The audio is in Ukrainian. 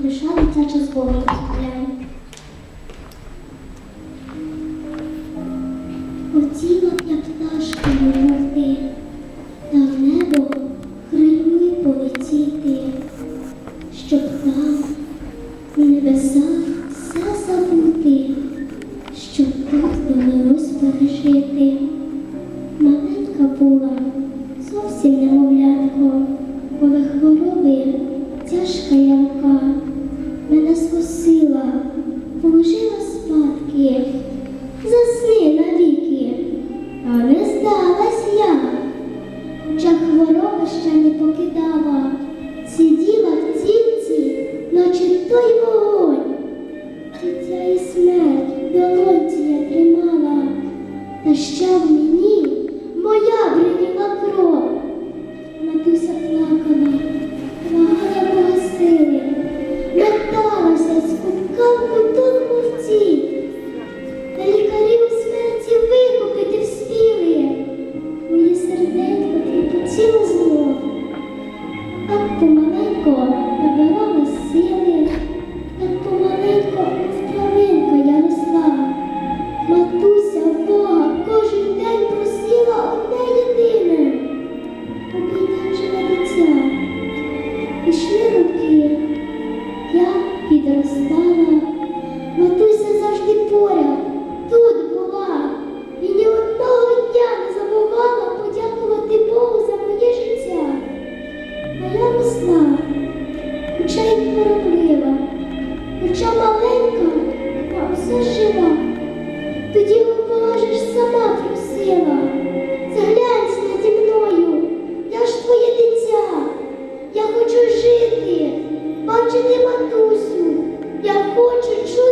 Прийшла дитяча збору гуляє. Хотіла б я пташкою мовти, та в небо крильми полетіти, щоб там у небесах все забути, щоб тут довелось пережити. Маленька була зовсім немовлятко, коли хвороби тяжка ямка. Deus. пішли роки, я підростала. матусю, я хочу чути.